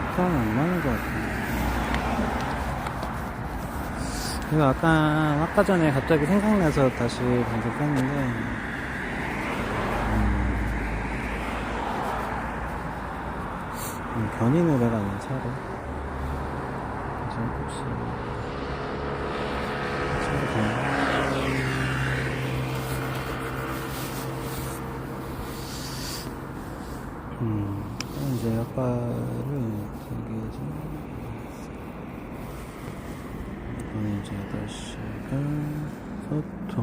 안 많은 것 같아. 이거 아까, 아까 전에 갑자기 생각나서 다시 검색했는데, 음, 음, 견인 의뢰가네, 차로. 지금 혹시, 차로 가나? 음, 이제 아빠를 여기 이거는 이제 8시간 소통.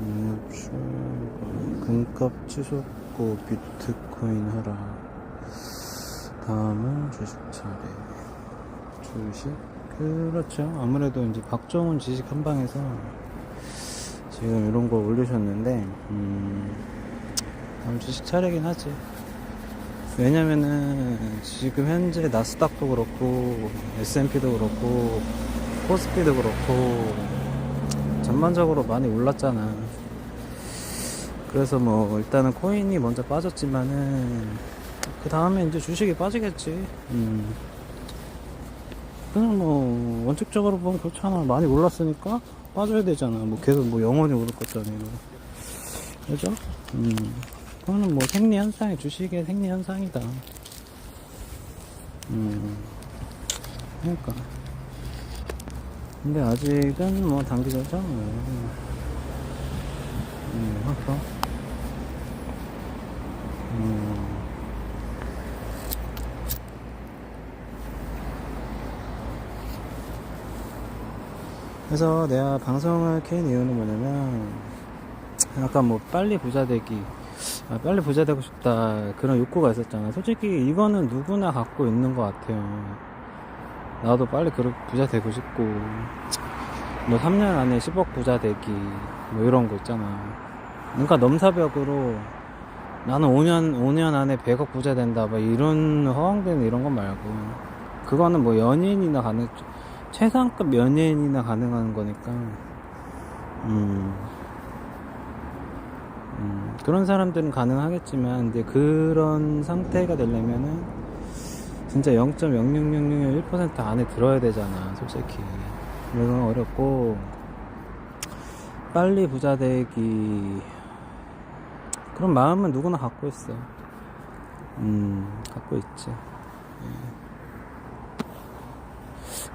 유출 금값 취소고 비트코인 하라. 다음은 주식 차례. 주식. 그렇죠. 아무래도 이제 박정훈 지식 한방에서 지금 이런 걸 올리셨는데 음 다음 주식 차례긴 하지. 왜냐면은 지금 현재 나스닥도 그렇고 S&P도 그렇고 코스피도 그렇고 전반적으로 많이 올랐잖아. 그래서 뭐 일단은 코인이 먼저 빠졌지만은 그 다음에 이제 주식이 빠지겠지. 음. 그냥 뭐 원칙적으로 보면 그렇잖아. 많이 올랐으니까 빠져야 되잖아. 뭐 계속 뭐 영원히 오를 것도 아니고. 그죠? 음. 그거는 뭐 생리 현상이 주식의 생리 현상이다. 음. 그러니까. 근데 아직은 뭐 단기적이죠. 음, 그렇죠. 음. 그래서 내가 방송을 켠 이유는 뭐냐면 약간 뭐 빨리 부자 되기 아, 빨리 부자 되고 싶다. 그런 욕구가 있었잖아. 솔직히 이거는 누구나 갖고 있는 것 같아요. 나도 빨리 그 부자 되고 싶고. 뭐 3년 안에 10억 부자 되기 뭐 이런 거 있잖아. 그러니까 넘사벽으로 나는 5년 5년 안에 100억 부자 된다 뭐 이런 허황된 이런 건 말고. 그거는 뭐 연예인이나 가능 최상급 연예인이나 가능한 거니까. 음 음, 그런 사람들은 가능하겠지만, 근데 그런 상태가 되려면은, 진짜 0.00001% 안에 들어야 되잖아, 솔직히. 그래서 어렵고, 빨리 부자 되기, 그런 마음은 누구나 갖고 있어. 음, 갖고 있지. 예.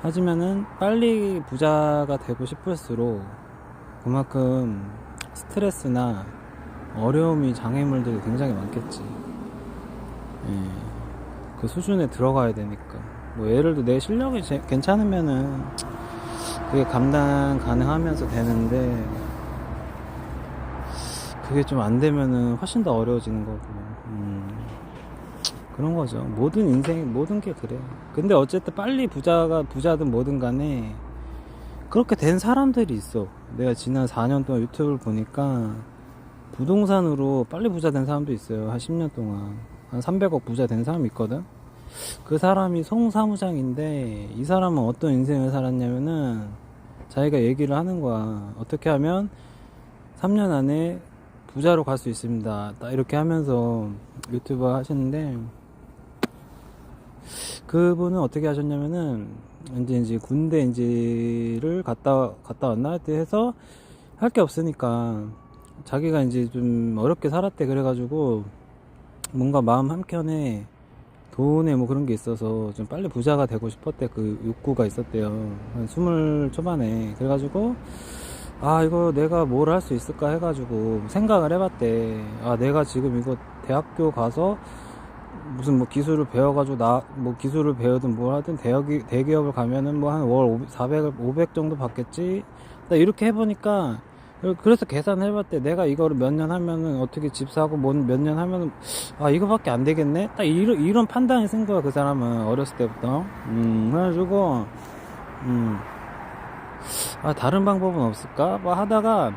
하지만은, 빨리 부자가 되고 싶을수록, 그만큼 스트레스나 어려움이 장애물들이 굉장히 많겠지. 예. 그 수준에 들어가야 되니까. 뭐 예를 들어 내 실력이 제- 괜찮으면은 그게 감당 가능하면서 되는데 그게 좀 안 되면은 훨씬 더 어려워지는 거고. 음. 그런 거죠. 모든 인생 모든 게 그래. 근데 어쨌든 빨리 부자가 부자든 뭐든 간에 그렇게 된 사람들이 있어. 내가 지난 4년 동안 유튜브를 보니까 부동산으로 빨리 부자 된 사람도 있어요. 한 10년 동안. 한 300억 부자 된 사람이 있거든. 그 사람이 송사무장인데 이 사람은 어떤 인생을 살았냐면은 자기가 얘기를 하는 거야. 어떻게 하면 3년 안에 부자로 갈 수 있습니다. 딱 이렇게 하면서 유튜브 하시는데 그분은 어떻게 하셨냐면은 이제 이제 군대 인지를 갔다 갔다 왔나 할때 해서 할 게 없으니까 자기가 이제 좀 어렵게 살았대. 그래가지고 뭔가 마음 한켠에 돈에 뭐 그런 게 있어서 좀 빨리 부자가 되고 싶었대. 그 욕구가 있었대요. 한 스물 초반에. 그래가지고 아 이거 내가 뭘 할 수 있을까 해가지고 생각을 해봤대. 아 내가 지금 이거 대학교 가서 무슨 뭐 기술을 배워가지고 나 뭐 기술을 배우든 뭘 하든 대학이 대기업을 가면은 뭐 한 월 400, 500 정도 받겠지? 나 이렇게 해보니까 그래서 계산을 해봤대. 내가 이거를 몇 년 하면은 어떻게 집 사고 몇 년 하면은 아 이거밖에 안 되겠네? 딱 이런 이런 판단이 쓴 거야 그 사람은 어렸을 때부터. 음 그래가지고 음아 다른 방법은 없을까? 뭐 하다가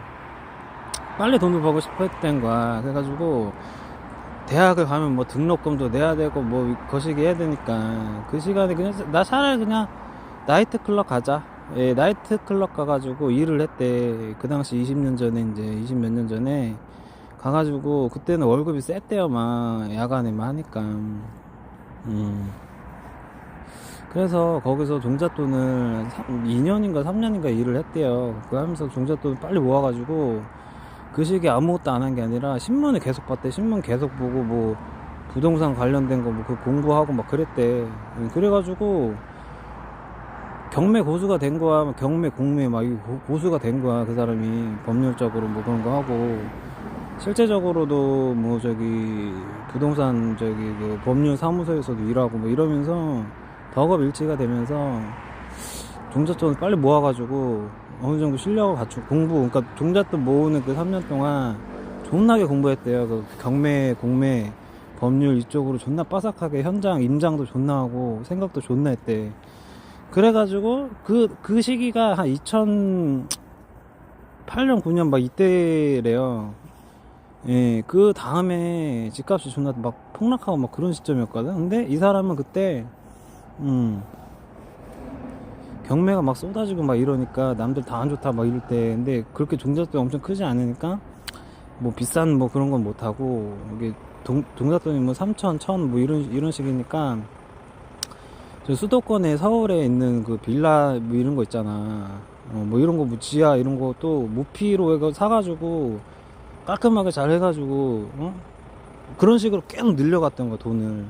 빨리 돈을 벌고 싶어 했던 거야. 그래가지고 대학을 가면 뭐 등록금도 내야 되고 뭐 거시기 해야 되니까 그 시간에 그냥 나 차라리 그냥 나이트 클럽 가자 예, 나이트 클럽 가가지고 일을 했대. 그 당시 20년 전에 이제 20 몇 년 전에 가가지고 그때는 월급이 셌대요 막 야간에만 하니까 음. 그래서 거기서 종잣돈을 2년인가 3년인가 일을 했대요. 그거 하면서 종잣돈 빨리 모아가지고 그 시기에 아무것도 안 한 게 아니라 신문을 계속 봤대. 신문 계속 보고 뭐 부동산 관련된 거 뭐 그 공부하고 막 그랬대. 음, 그래가지고 경매 고수가 된 거야. 막 경매 공매 막 고수가 된 거야. 그 사람이 법률적으로 뭐 그런 거 하고 실제적으로도 뭐 저기 부동산 저기 그 법률 사무소에서도 일하고 뭐 이러면서 덕업 일치가 되면서 종잣돈을 빨리 모아가지고 어느 정도 실력을 갖추고 공부 그러니까 종잣돈 모으는 그 3년 동안 존나게 공부했대요 그 경매 공매 법률 이쪽으로 존나 빠삭하게 현장 임장도 존나 하고 생각도 존나 했대 그래가지고 그 그 시기가 한 2008년 9년 막 이때래요 예, 그 다음에 집값이 존나 막 폭락하고 막 그런 시점이었거든. 근데 이 사람은 그때, 음, 경매가 막 쏟아지고 막 이러니까 남들 다 안 좋다 막 이럴 때, 근데 그렇게 종잣돈이 엄청 크지 않으니까, 뭐 비싼 뭐 그런 건 못하고, 이게 동, 종잣돈이 뭐 3천, 1000뭐 이런, 이런 식이니까, 저 수도권에 서울에 있는 그 빌라 뭐 이런 거 있잖아. 어, 뭐 이런 거 뭐 지하 이런 거 또 모피로 해가 사가지고, 깔끔하게 잘 해가지고 어? 그런 식으로 계속 늘려갔던 거야 돈을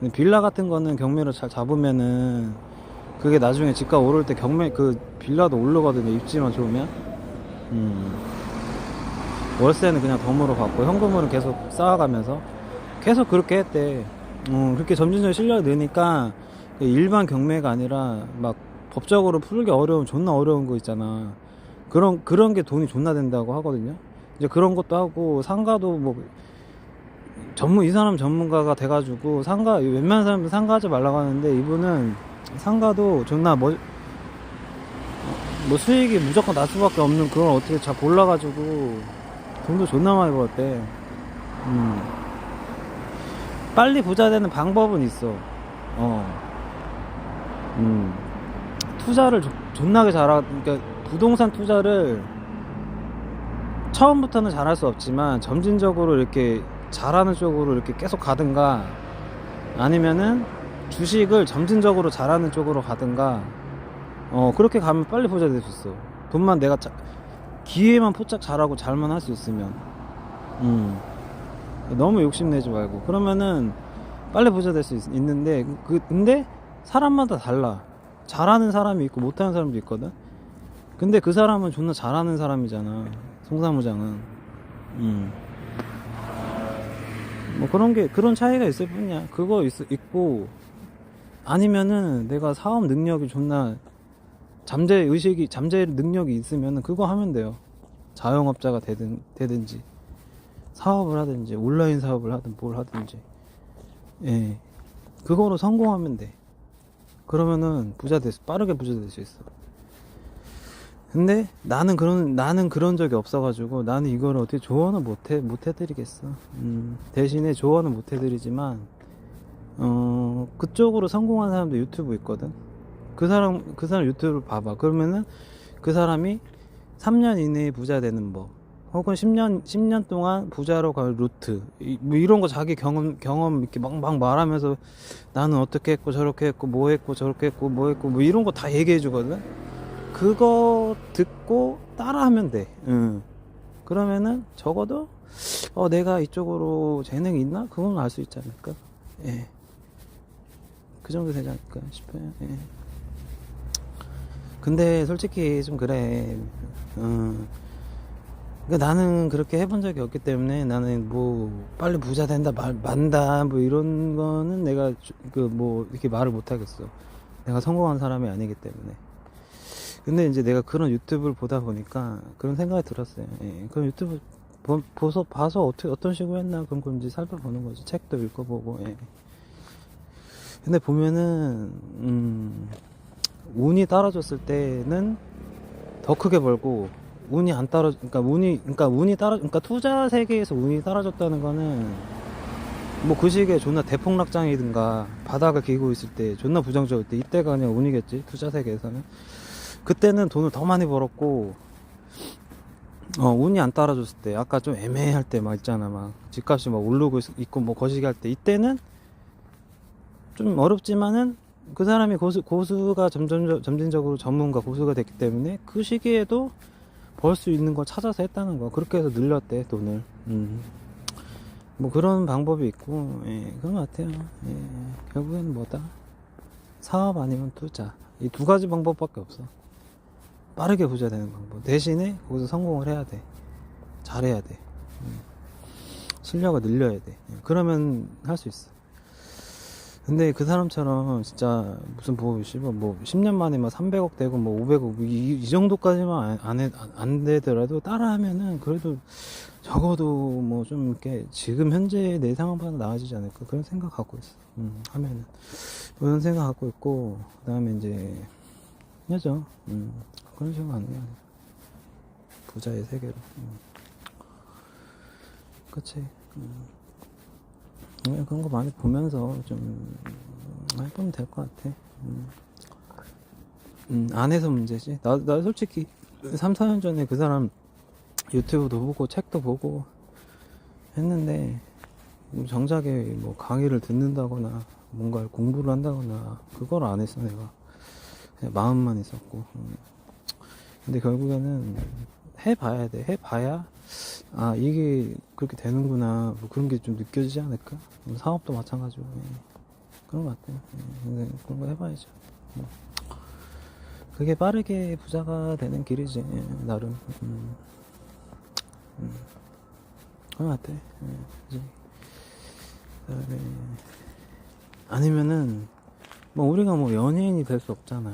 근데 빌라 같은 거는 경매로 잘 잡으면은 그게 나중에 집값 오를 때 경매 그 빌라도 올라가거든요 입지만 좋으면 음. 월세는 그냥 덤으로 받고 현금으로 계속 쌓아가면서 계속 그렇게 했대 어, 그렇게 점진적으로 실력이 느니까 일반 경매가 아니라 막 법적으로 풀기 어려운 존나 어려운 거 있잖아 그런 그런 게 돈이 존나 된다고 하거든요 이제 그런 것도 하고 상가도 뭐 전문 이 사람 전문가가 돼가지고 상가 웬만한 사람들 상가하지 말라고 하는데 이분은 상가도 존나 뭐, 뭐 수익이 무조건 날 수밖에 없는 그걸 어떻게 잘 골라가지고 돈도 존나 많이 벌었대. 음. 빨리 부자 되는 방법은 있어. 어. 음. 투자를 조- 존나게 잘하, 그러니까 부동산 투자를 처음부터는 잘할 수 없지만 점진적으로 이렇게 잘하는 쪽으로 이렇게 계속 가든가 아니면은 주식을 점진적으로 잘하는 쪽으로 가든가 어 그렇게 가면 빨리 부자 될 수 있어. 돈만 내가 자- 기회만 포착 잘하고 잘만 할 수 있으면. 음. 너무 욕심내지 말고. 그러면은 빨리 부자 될 수 있는데 그 근데 사람마다 달라 잘하는 사람이 있고 못하는 사람도 있거든 근데 그 사람은 존나 잘하는 사람이잖아. 송사무장은. 음. 뭐 그런 게 그런 차이가 있을 뿐이야. 그거 있, 있고 아니면은 내가 사업 능력이 존나 잠재 의식이 잠재 능력이 있으면은 그거 하면 돼요. 자영업자가 되든 되든지 사업을 하든지 온라인 사업을 하든 뭘 하든지. 예. 그거로 성공하면 돼. 그러면은 부자 될 수, 빠르게 부자 될 수 있어. 근데 나는 그런 나는 그런 적이 없어가지고 나는 이걸 어떻게 조언을 못해 못 해드리겠어. 음, 대신에 조언은 못 해드리지만 어 그쪽으로 성공한 사람도 유튜브 있거든. 그 사람 그 사람 유튜브를 봐봐. 그러면은 그 사람이 3년 이내에 부자 되는 법, 혹은 10년 10년 동안 부자로 갈 루트, 이, 뭐 이런 거 자기 경험 경험 이렇게 막 막 말하면서 나는 어떻게 했고 저렇게 했고 뭐 했고 저렇게 했고 뭐 했고 뭐 이런 거 다 얘기해 주거든. 그거 듣고 따라하면 돼. 응. 그러면은 적어도 어 내가 이쪽으로 재능이 있나? 그건 알 수 있지 않을까? 예. 그 정도 되지 않을까 싶어요. 예. 근데 솔직히 좀 그래. 어. 그러니까 나는 그렇게 해본 적이 없기 때문에 나는 뭐 빨리 부자 된다 말 만다 뭐 이런 거는 내가 그 뭐 이렇게 말을 못 하겠어. 내가 성공한 사람이 아니기 때문에. 근데 이제 내가 그런 유튜브를 보다 보니까 그런 생각이 들었어요. 예. 그럼 유튜브 보, 보서 봐서 어떻게 어떤 식으로 했나 그런 걸 이제 살펴보는 거지. 책도 읽어보고. 예. 근데 보면은 음, 운이 따라줬을 때는 더 크게 벌고 운이 안 따라 그러니까 운이 그러니까 운이 따라 그러니까 투자 세계에서 운이 따라줬다는 거는 뭐 그 시기에 존나 대폭락장이든가 바닥을 기고 있을 때 존나 부정적일 때 이때가 그냥 운이겠지 투자 세계에서는. 그때는 돈을 더 많이 벌었고 어 운이 안 따라줬을 때 아까 좀 애매할 때 막 있잖아 막 집값이 막 오르고 있- 있고 뭐 거시기 할 때 이때는 좀 어렵지만은 그 사람이 고수, 고수가 점점, 점진적으로 전문가 고수가 됐기 때문에 그 시기에도 벌 수 있는 걸 찾아서 했다는 거. 그렇게 해서 늘렸대, 돈을. 음. 뭐 그런 방법이 있고, 예, 그런 것 같아요. 예, 결국에는 뭐다? 사업 아니면 투자. 이 두 가지 방법밖에 없어. 빠르게 부자 되는 방법. 대신에 거기서 성공을 해야 돼. 잘해야 돼. 음. 실력을 늘려야 돼. 예, 그러면 할 수 있어. 근데 그 사람처럼 진짜 무슨 뭐, 씨발 뭐 10년 만에 막 300억 되고 뭐 500억 이, 이 정도까지만 안, 안, 해- 안- 안 되더라도 따라 하면은 그래도 적어도 뭐 좀 이렇게 지금 현재 내 상황보다 나아지지 않을까 그런 생각 갖고 있어. 음, 하면은 그런 생각 갖고 있고 그다음에 이제 해죠. 음, 그런 식으로 하는 거야. 부자의 세계로. 음. 그치. 음. 네, 그런 거 많이 보면서 좀 해보면 될 것 같아. 음. 음, 안에서 문제지. 나, 나 솔직히 3, 4년 전에 그 사람 유튜브도 보고 책도 보고 했는데 뭐 정작에 뭐 강의를 듣는다거나 뭔가를 공부를 한다거나 그걸 안 했어 내가 그냥 마음만 있었고 음. 근데 결국에는 해봐야 돼 해봐야 아 이게 그렇게 되는구나 뭐 그런 게 좀 느껴지지 않을까 뭐 사업도 마찬가지고 예. 그런 것 같아요 예. 그런 거 해봐야죠 음. 그게 빠르게 부자가 되는 길이지 예, 나름 음. 음. 그런 것 같아 예, 그다음에 아니면은 뭐 우리가 뭐 연예인이 될 수 없잖아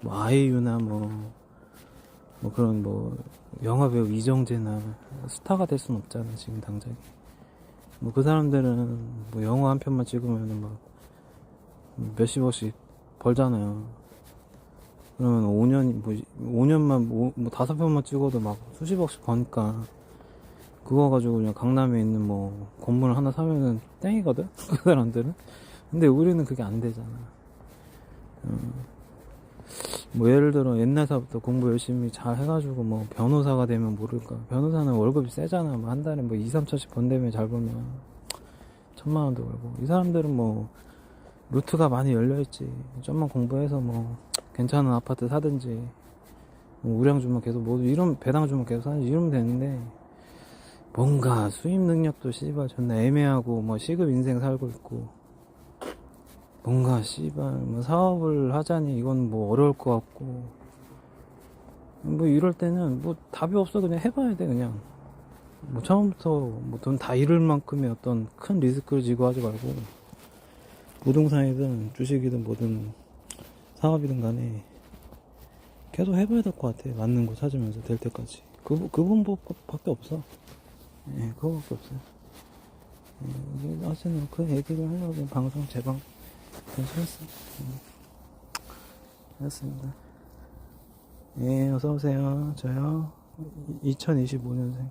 뭐 아이유나 뭐 뭐 그런 뭐 영화 배우 이정재나 스타가 될 수는 없잖아 지금 당장에. 뭐그 사람들은 뭐 영화 한 편만 찍으면은 막 몇십억씩 벌잖아요. 그러면 5년 뭐 5년만 뭐, 뭐 다섯 편만 찍어도 막 수십억씩 버니까 그거 가지고 그냥 강남에 있는 뭐 건물 하나 사면은 땡이거든 그 사람들은. 근데 우리는 그게 안 되잖아. 음. 뭐 예를 들어 옛날서부터 공부 열심히 잘 해가지고 뭐 변호사가 되면 모를까. 변호사는 월급이 세잖아. 뭐 한 달에 뭐 2, 3천씩 번다며 잘 벌면 천만 원도 벌고. 이 사람들은 뭐 루트가 많이 열려있지. 좀만 공부해서 뭐 괜찮은 아파트 사든지 뭐 우량 주면 계속 뭐 이런 배당 주면 계속 사든지 이러면 되는데 뭔가 수입 능력도 씨발 존나 애매하고 뭐 시급 인생 살고 있고 뭔가 씨발 뭐 사업을 하자니 이건 뭐 어려울 것 같고. 뭐 이럴 때는 뭐 답이 없어 그냥 해봐야 돼 그냥. 뭐 처음부터 뭐 돈 다 잃을 만큼의 어떤 큰 리스크를 지고 하지 말고 부동산이든 주식이든 뭐든 사업이든 간에 계속 해봐야 될 것 같아 맞는 거 찾으면서 될 때까지. 그, 그 방법밖에 없어. 예 그거밖에 없어요. 예, 어쨌든 그 얘기를 하려고 방송 제방 괜찮았어. 음. 알았습니다. 예, 어서오세요. 저요. 2025년생.